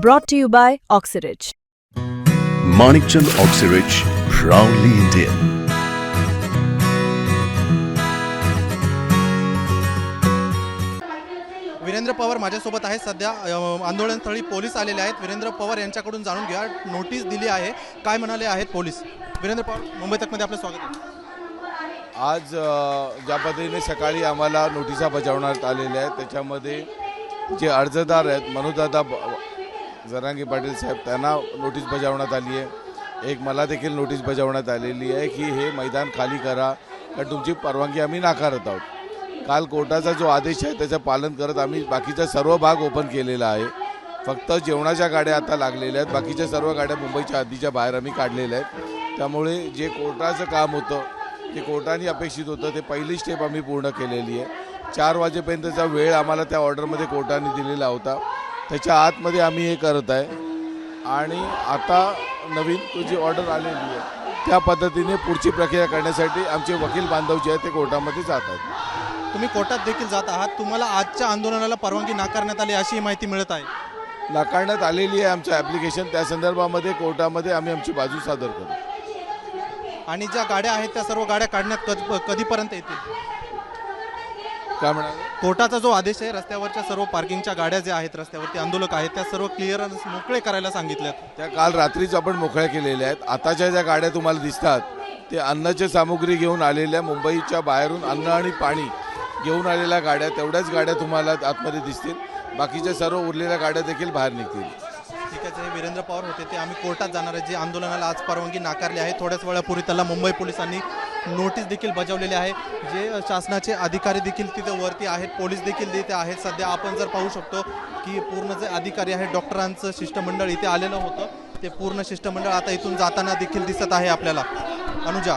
Brought to you by Oxyridge. Manikchand Oxyrich, proudly Indian. Virendra Pawar माझ्यासोबत आहेत. सध्या आंदोलनस्थळी पोलीस आलेले आहेत. वीरेंद्र पवार यांच्याकडून जाणून घ्या. नोटीस दिली आहे. काय म्हणाले आहेत पोलीस? वीरेंद्र पवार मुंबई तकमध्ये आपलं स्वागत आहे. आज ज्या पद्धतीने सकाळी आम्हाला नोटिसा बजावण्यात आलेल्या आहेत त्याच्यामध्ये जे अर्जदार आहेत मनोदादा ब- जरांगी पाटील साहेब त्यांना नोटीस बजावण्यात आली आहे. एक मला देखील नोटीस बजावण्यात आलेली आहे की हे मैदान खाली करा. कारण तुमची परवानगी आम्ही नाकारत आहोत. काल कोर्टाचा जो आदेश आहे त्याचं पालन करत आम्ही बाकीचा सर्व भाग ओपन केलेला आहे. फक्त जेवणाच्या गाड्या आता लागलेल्या आहेत. बाकीच्या सर्व गाड्या मुंबईच्या हद्दीच्या बाहेर आम्ही काढलेल्या आहेत. त्यामुळे जे कोर्टाचं काम होतं जे कोर्टाने अपेक्षित होतं ते पहिली स्टेप आम्ही पूर्ण केलेली आहे. चार वाजेपर्यंतचा वेळ आम्हाला त्या ऑर्डरमध्ये कोर्टाने दिलेला होता. त्याच्या आतमध्ये आम्ही हे करत आहे. आणि आता नवीन जी ऑर्डर आलेली आहे त्या पद्धतीने पुढची प्रक्रिया करण्यासाठी आमचे वकील बांधव जे आहेत ते कोर्टामध्ये जात आहेत. तुम्ही कोर्टात देखील जात आहात. तुम्हाला आजच्या आंदोलनाला परवानगी नाकारण्यात आली अशी माहिती मिळत आहे. नाकारण्यात आलेली आहे आमचं ॲप्लिकेशन त्या संदर्भामध्ये कोर्टामध्ये आम्ही आमची बाजू सादर करू. आणि ज्या गाड्या आहेत त्या सर्व गाड्या काढण्यात कधी कधीपर्यंत येतील? काय म्हणाले? कोर्टाचा जो आदेश आहे रस्त्यावरच्या सर्व पार्किंगच्या गाड्या ज्या आहेत रस्त्यावरती आंदोलक आहेत त्या सर्व क्लिअरन्स मोकळे करायला सांगितल्यात त्या काल रात्रीच आपण मोकळ्या केलेल्या आहेत. आताच्या ज्या गाड्या तुम्हाला दिसतात ते अन्नाची सामुग्री घेऊन आलेल्या मुंबईच्या बाहेरून अन्न आणि पाणी घेऊन आलेल्या गाड्या तेवढ्याच गाड्या तुम्हाला आतमध्ये दिसतील. बाकीच्या सर्व उरलेल्या गाड्या देखील बाहेर निघतील. ठीक आहे जे वीरेंद्र पवार होते ते आम्ही कोर्टात जाणार आहे जे आंदोलनाला आज परवानगी नाकारली आहे थोड्याच वेळापूर्वी त्याला मुंबई पोलिसांनी नोटीस देखील बजावलेली आहे. जे शासनाचे अधिकारी देखील तिथे वरती आहेत पोलीस देखील तिथे आहेत. सध्या आपण जर पाहू शकतो की पूर्ण जे अधिकारी आहे डॉक्टरांचं शिष्टमंडळ इथे आलेलं होतं. ते पूर्ण शिष्टमंडळ आता इथून जाताना देखील दिसत आहे आपल्याला. अनुजा